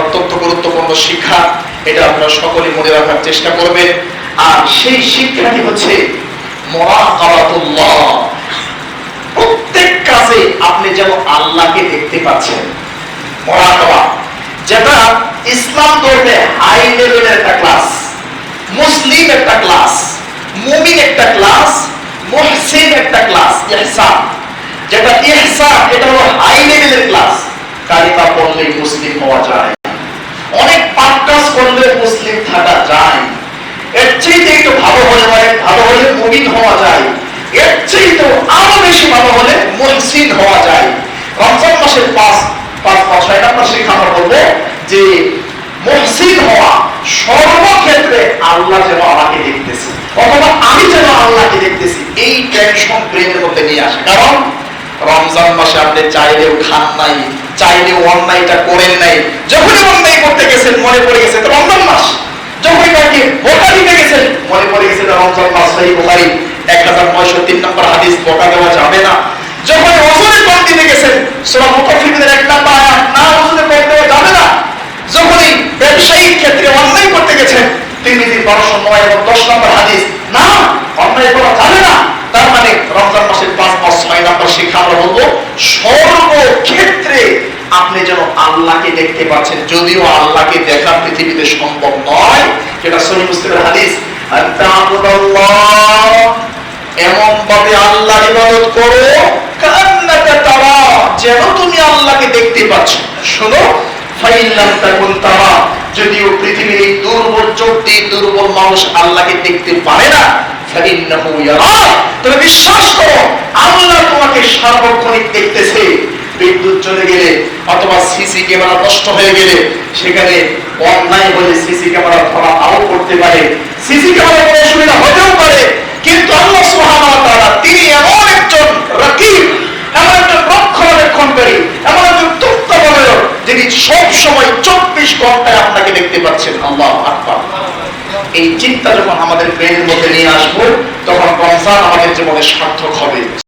অত্যন্ত গুরুত্বপূর্ণ শিক্ষা, এটা আপনারা সকলে মনে রাখার চেষ্টা করবেন। আর সেই শিক্ষাটি হচ্ছে প্রত্যেক কাজে আপনি আল্লাহকে দেখতে পাচ্ছেন। মুরাকাবা যেটা ইসলাম ধর্মে হাই লেভেলের একটা ক্লাস মুসলিম একটা ক্লাস মুমিন একটা ক্লাস মুহসিন একটা ক্লাস ইহসান। যেটা ইহসান, এটা হলো হাই লেভেলের ক্লাস কালিমা পড়লেই মুসলিম হওয়া যায় অনেক পাপ কাজ থাকা যায়। এর চেয়ে একটু ভালো হলে মানে ভালো হলে মুমিন হওয়া যায়। এর চেয়ে তো আরও বেশি ভালো হলে মুহসিন হওয়া যায়। রমজান মাসের পাঁচ পাঁচ পাঁচ, ছয় নম্বর শিক্ষা আমরা বলব যে মুহসিন হওয়া সর্বক্ষেত্রে আল্লাহ যেন আমাকে দেখতেছে। অথবা আমি যেন আল্লাহকে দেখতেছি। এই টেনশন ব্রেনের মধ্যে নিয়ে আসে। কারণ রমজান মাসে আপনি চাইলেও খান নাই, চাইলেও অন্যায়টা করেন নাই। যখনই অন্যায় করতে গেছেন মনে পড়ে গেছে তো রমজান মাস যখনই তাকে বোকা দিতে গেছেন মনে পড়ে গেছে তো রমজান মাস সেই বোকারি এক হাজার নয়শো তিন নম্বর হাদিস বোকা দেওয়া যাবে না। যখন ওজনে কম দিতে গেছেন সেটা মুতাফিকদের এক নম্বর না ওজনে কম দেওয়া যাবে না। যখনই ব্যবসায়িক ক্ষেত্রে মানে সর্বক্ষেত্রে আপনি যেন আল্লাহকে দেখতে পাচ্ছেন। যদিও আল্লাহকে দেখা পৃথিবীতে সম্ভব নয়, যেটা সহি মুসলিমের হাদিস যেন তুমি আল্লাহকে দেখতে পাচ্ছ। শোনো যদিও পৃথিবীর এই দুর্বল চোখ দিয়ে দুর্বল মানুষ আল্লাহকে দেখতে পারে না বিশ্বাস করো, আল্লাহ তোমাকে সার্বক্ষণিক দেখতেছে। বিদ্যুৎ চলে গেলে অথবা সিসি ক্যামেরা নষ্ট হয়ে গেলে, সেখানে অন্যায় হলে সিসি ক্যামেরা ধরা নাও করতে পারে সিসি ক্যামেরা কোনো অসুবিধা হতেও পারে কিন্তু আল্লাহ সুবহানাহু ওয়া তাআলা তিনি এমন একজন রাকিব এমন একজন রক্ষণাবেক্ষণকারী এমন একজন তত্ত্বাবধায়ক যিনি সব সময় চব্বিশ ঘন্টায় আপনাকে দেখতে পাচ্ছেন। আল্লাহ আকবার। এই চিন্তা যখন আমাদের ব্রেনের মধ্যে নিয়ে আসব, তখন রমজান আমাদের জীবনে সার্থক হবে।